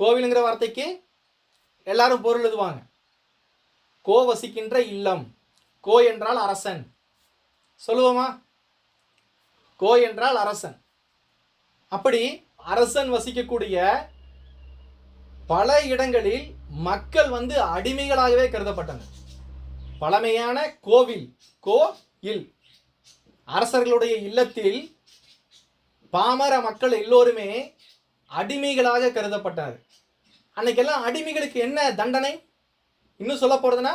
கோவிலுங்கிற வார்த்தைக்கு எல்லாரும் பொருள் எழுதுவாங்க. கோ வசிக்கின்ற இல்லம். கோ என்றால் அரசன். சொல்லுவோமா? கோ என்றால் அரசன். அப்படி அரசன் வசிக்கக்கூடிய பல இடங்களில் மக்கள் வந்து அடிமைகளாகவே கருதப்பட்டனர் பழமையான கோவில் கோ இல். அரசர்களுடைய இல்லத்தில் பாமர மக்கள் எல்லோருமே அடிமைகளாக கருதப்பட்டனர் அன்னைக்கெல்லாம் அடிமைகளுக்கு என்ன தண்டனை? இன்னும் சொல்ல போறதுன்னா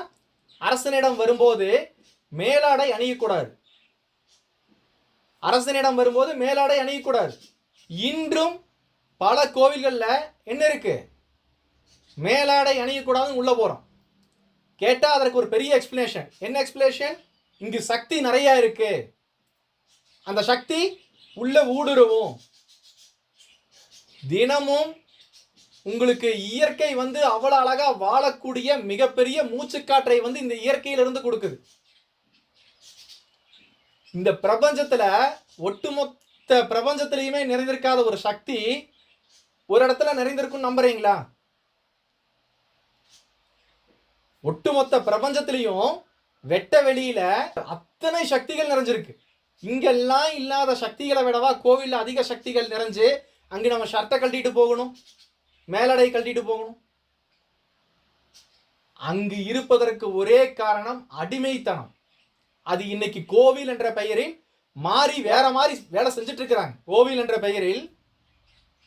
அரசனிடம் வரும்போது மேலாடை அணியக்கூடாது. அரசனிடம் வரும்போது மேலாடை அணியக்கூடாது. இன்றும் பல கோவில்களில் என்ன இருக்கு? மேலாடை அணியக்கூடாதுன்னு உள்ள போறோம். கேட்டால் அதற்கு ஒரு பெரிய எக்ஸ்பிளேஷன் என்ன எக்ஸ்பிளேஷன் இங்கு சக்தி நிறைய இருக்கு. அந்த சக்தி உள்ள ஊடுருவும். தினமும் உங்களுக்கு இயற்கை வந்து அவ்வளோ அழகாக வாழக்கூடிய மிகப்பெரிய மூச்சுக்காற்றை வந்து இந்த இயற்கையிலிருந்து கொடுக்குது. இந்த பிரபஞ்சத்தில் ஒட்டுமொத்த பிரபஞ்சத்திலையுமே நிறைந்திருக்காத ஒரு சக்தி ஒரு இடத்துல நிறைந்திருக்கும் நம்புறீங்களா? ஒட்டுமொத்த பிரபஞ்சத்திலையும் வெட்ட வெளியில அத்தனை சக்திகள் நிறைஞ்சிருக்கு. இங்கெல்லாம் இல்லாத சக்திகளை விடவா கோவில்ல அதிக சக்திகள் நிறைஞ்சு அங்கே நம்ம ஷர்ட்டை கழட்டிட்டு போகணும் மேலடை கழட்டிட்டு போகணும். அங்கு இருப்பதற்கு ஒரே காரணம் அடிமைத்தனம். அது இன்னைக்கு கோவில் என்ற பெயரில் மாறி வேற மாதிரி வேலை செஞ்சுட்டு இருக்கிறாங்க கோவில் என்ற பெயரில்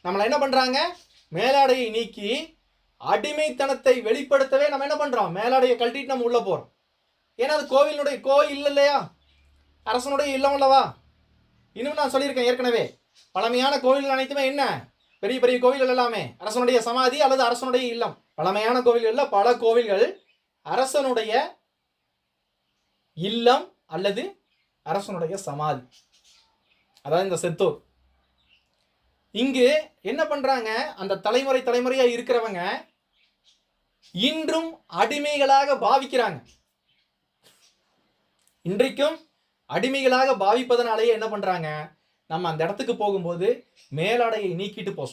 நம்மளை என்ன பண்ணுறாங்க மேலாடையை நீக்கி அடிமைத்தனத்தை வெளிப்படுத்தவே நம்ம என்ன பண்ணுறோம் மேலாடையை கழட்டிட்டு நம்ம உள்ளே போகிறோம் ஏன்னா அது கோவிலுடைய கோவில் இல்லை இல்லையா அரசனுடைய இல்லம் அல்லவா? இன்னும் நான் சொல்லியிருக்கேன் ஏற்கனவே. பழமையான கோவில்கள் அனைத்துமே என்ன? பெரிய பெரிய கோவில்கள் எல்லாமே. அரசனுடைய சமாதி அல்லது அரசனுடைய இல்லம். பழமையான கோவில்களில் பல கோவில்கள் அரசனுடைய இல்லம் அல்லது அரசனுடைய சமாதி. அதாவது இந்த செத்தூர். இங்கு என்ன பண்றாங்க? அந்த தலைமுறை தலைமுறையா இருக்கிறவங்க இன்றும் அடிமைகளாக பாவிக்கிறாங்க. இன்றைக்கும் அடிமைகளாக பாவிப்பதனாலேயே என்ன பண்றாங்க? நம்ம அந்த இடத்துக்கு போகும்போது மேலாடையை நீக்கிட்டு போக